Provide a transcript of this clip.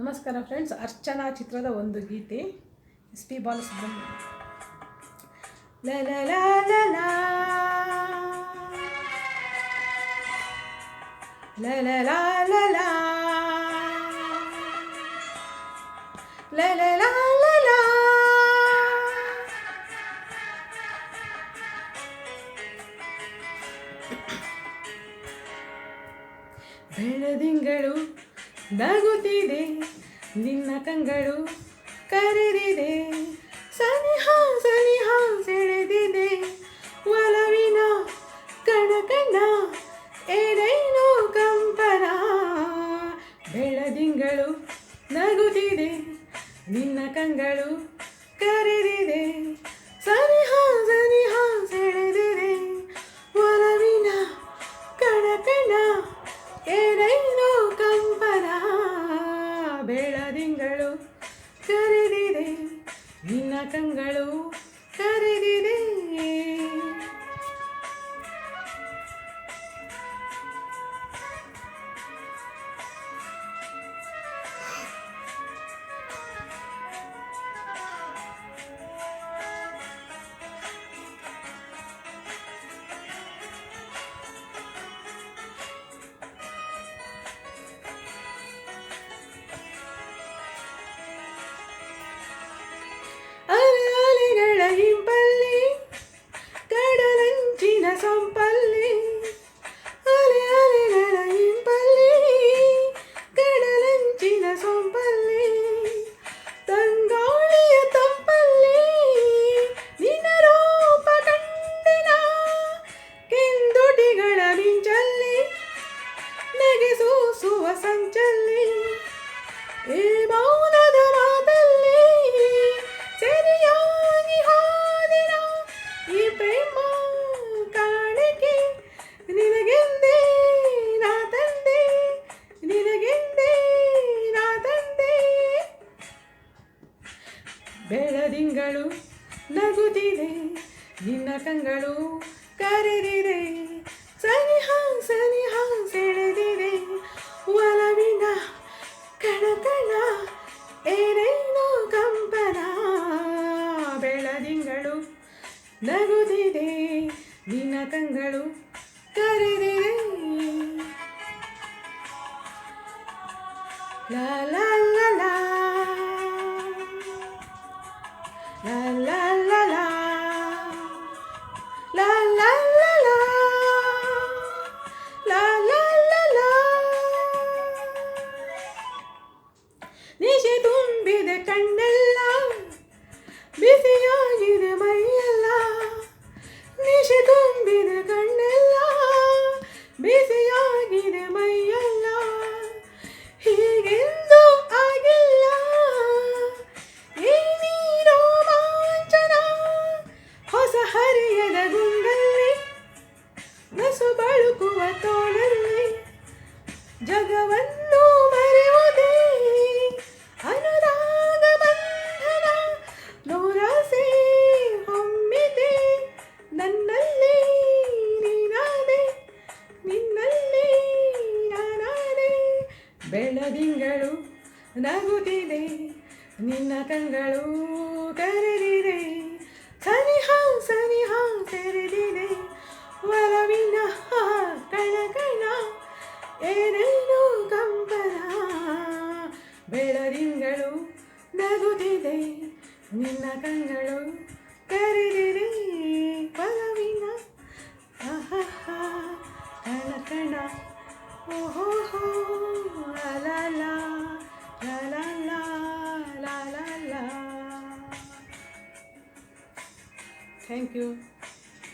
ನಮಸ್ಕಾರ ಫ್ರೆಂಡ್ಸ್ ಅರ್ಚನಾ ಚಿತ್ರದ ಒಂದು ಗೀತೆ ಎಸ್ ಪಿ ಬಾಲಸುಬ್ರಹ್ಮಣ್ಯ ಬೆಳದಿಂಗಳು ನಗುತ್ತಿದೆ. ನಿನ್ನ ಕಂಗಳು ಕರೆದಿದೆ. ಸನಿಹ ಸನಿಹ ಸೆಳೆದಿದೆ. ಒಲವಿನ ಕಣ ಕಣ ಏನೇನೋ ಕಂಪನ. ಬೆಳದಿಂಗಳು ನಗುತ್ತಿದೆ. ನಿನ್ನ ಕಂಗಳು ಕಂಗಳು ಕರೆದಿದೆ ನಿನ್ನ ಕಂಗಳು ಕಂಗಳು ನಗುತ್ತಿದೆ. ನಿನ್ನ ಕಂಗಳು ಕರೆದಿದೆ. ಸರಿ ಹಾಂ ಸನಿ ಹಾಂ ಸೆಳೆದಿದೆ. ಒಲವಿನ ಕಣಕಣ ಏನೇನೋ ಕಂಪನ. ಬೆಳದಿಂಗಳು ನಗುತ್ತಿದೆ. ನಿನ್ನ ಕಂಗಳು ಕರೆದಿದೆ. ಲಾಲ La la la la. La la la la. La la la la. ನಿಶೆ ತುಂಬಿದೆ ಕಣ್ಣೆಲ್ಲ ಬಿಸಿಯಾಗಿದೆ ಮೈಯೆಲ್ಲ ನಿಶೆ ತುಂಬಿದೆ ಕಣ್ಣೆಲ್ಲ ಜಗವನ್ನು ಮರೆಯುವುದೇ? ಹೊಮ್ಮಿದೆ. ಬೆಳದಿಂಗಳು ನಗುತ್ತಿದೆ ನಿನ್ನ ಕಂಗಳು ಕರೆದಿದೆ ಬೆಳದಿಂಗಳು ನಗುತ್ತಿದೆ. ನಿನ್ನ ಕಂಗಳು ಕರೆದಿರಿ ಪಲವಿನ ಕಣ ಕಣ. ಓಹೋ Thank you.